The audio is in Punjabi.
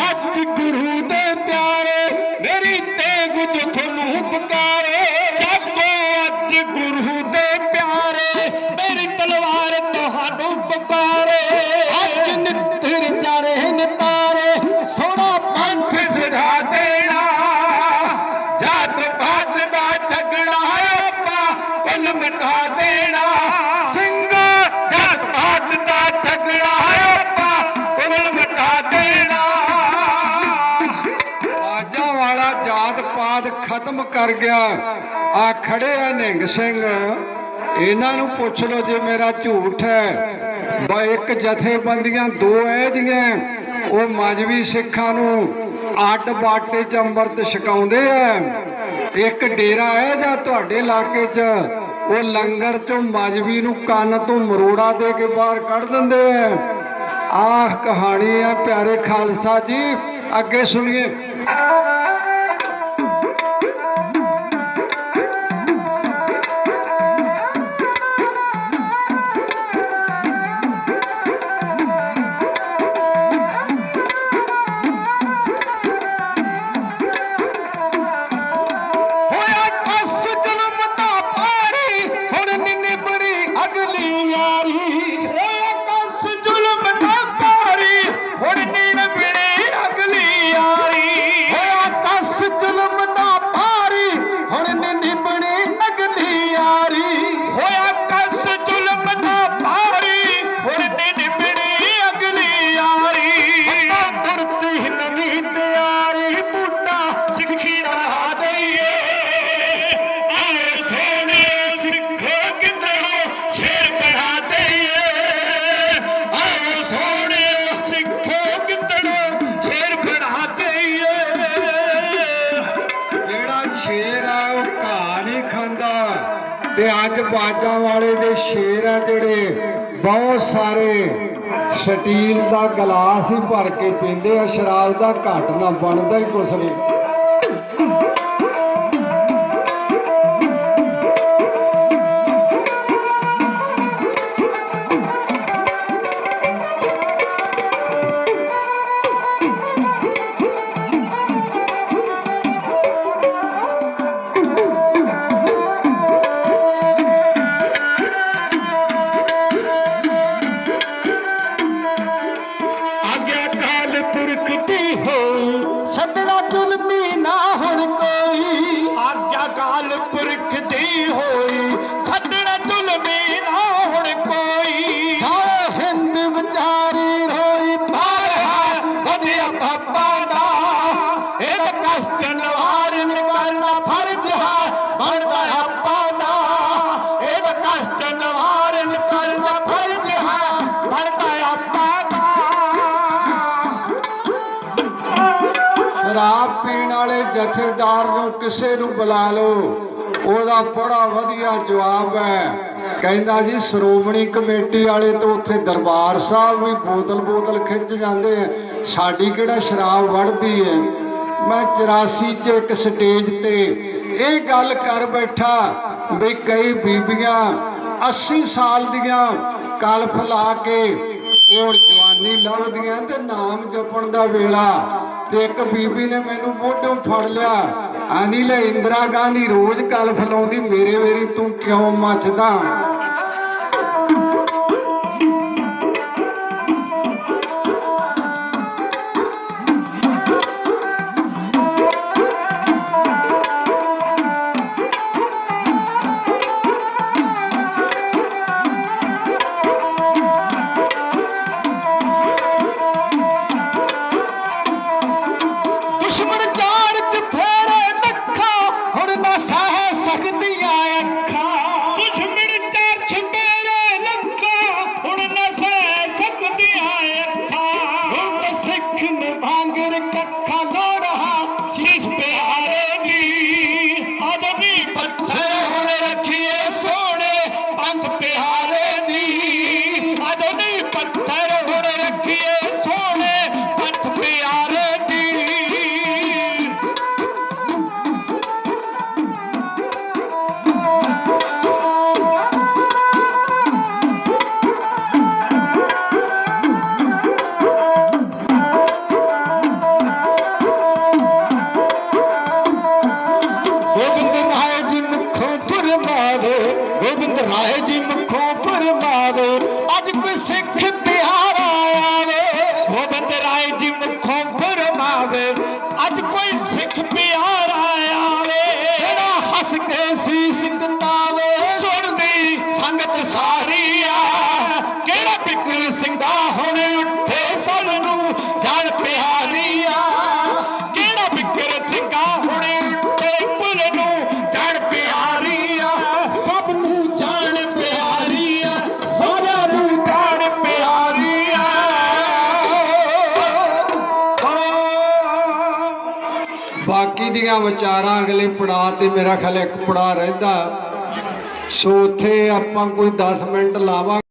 আর্থিক দূর ਕਰ ਗਿਆ। ਆ ਖੜੇ ਆ ਨਿੰਗ ਸਿੰਘ। ਇਹਨਾਂ ਨੂੰ ਪੁੱਛ ਲਓ ਜੇ ਮੇਰਾ ਝੂਠ ਹੈ। ਬਾ ਇੱਕ ਜਥੇਬੰਦੀਆਂ ਦੋ ਐ ਜੀਆਂ। ਉਹ ਮਜਵੀ ਸਿੱਖਾਂ ਨੂੰ ਅੱਡ ਬਾਟੇ ਚ ਅੰਮ੍ਰਿਤ ਛਕਾਉਂਦੇ ਆ। ਇੱਕ ਡੇਰਾ ਹੈ ਜਾਂ ਤੁਹਾਡੇ ਇਲਾਕੇ 'ਚ? ਉਹ ਲੰਗਰ ਚੋਂ ਮਜਵੀ ਨੂੰ ਕੰਨ ਤੋਂ ਮਰੋੜਾ ਦੇ ਕੇ ਬਾਹਰ ਕੱਢ ਦਿੰਦੇ ਆ। ਆਹ ਕਹਾਣੀ ਆ ਪਿਆਰੇ ਖਾਲਸਾ ਜੀ। ਅੱਗੇ ਸੁਣੀਏ। ਤੇ ਅੱਜ ਬਾਜਾਂ ਵਾਲੇ ਦੇ ਸ਼ੇਰ ਆ ਜਿਹੜੇ ਬਹੁਤ ਸਾਰੇ ਸਟੀਲ ਦਾ ਗਲਾਸ ਹੀ ਭਰ ਕੇ ਪੀਂਦੇ ਆ, ਸ਼ਰਾਬ ਦਾ ਘਾਟ ਨਾ ਬਣਦਾ ਹੀ ਕੁਛ ਨਹੀਂ। ਸ਼ਰਾਬ ਪੀਣ ਵਾਲੇ ਜਥੇਦਾਰ ਨੂੰ ਕਿਸੇ ਨੂੰ ਬੁਲਾ ਲਓ। ਉਹਦਾ ਬੜਾ ਵਧੀਆ ਜਵਾਬ ਹੈ। ਕਹਿੰਦਾ ਜੀ, ਸ਼੍ਰੋਮਣੀ ਕਮੇਟੀ ਵਾਲੇ ਤੋਂ ਉੱਥੇ ਦਰਬਾਰ ਸਾਹਿਬ ਵੀ ਬੋਤਲ ਬੋਤਲ ਖਿੱਚ ਜਾਂਦੇ ਆ। ਸਾਡੀ ਕਿਹੜਾ ਸ਼ਰਾਬ ਵੜਦੀ ਹੈ ਮੈਂ 84 ਚ ਇੱਕ ਸਟੇਜ ਤੇ ਇਹ ਗੱਲ ਕਰ ਬੈਠਾ ਵੀ ਕਈ ਬੀਬੀਆਂ 80 ਸਾਲ ਦੀਆਂ ਕਲਫ ਲਾ ਕੇ ਉਹ ਜਵਾਨੀ ਲੱਭਦੀਆਂ ਤੇ ਨਾਮ ਜਪਣ ਦਾ ਵੇਲਾ ਤੇ ਇੱਕ ਬੀਬੀ ਨੇ ਮੈਨੂੰ ਮੋਢੋਂ ਫੜ ਲਿਆ। ਆਂਦੀ ਲੈ, ਇੰਦਰਾ ਗਾਂਧੀ ਰੋਜ਼ ਕਲਫ ਲਾਉਂਦੀ, ਮੇਰੇ ਵੇਰੀ ਤੂੰ ਕਿਉਂ ਮੱਚਦਾ? অনেক ਫਰਮਾਵੇ ਗੋਬਿੰਦ ਰਾਏ ਜੀ ਮੁਖੋਂ ਫਰਮਾਵੇ ਬਾਕੀ ਦੀਆਂ ਵਿਚਾਰਾਂ ਅਗਲੇ ਪੜਾਅ ਤੇ ਮੇਰਾ ਖਿਆਲ ਇੱਕ ਪੜਾਅ ਰਹਿੰਦਾ। ਸੋ ਉੱਥੇ ਆਪਾਂ ਕੋਈ 10 ਮਿੰਟ ਲਾਵਾਂਗੇ।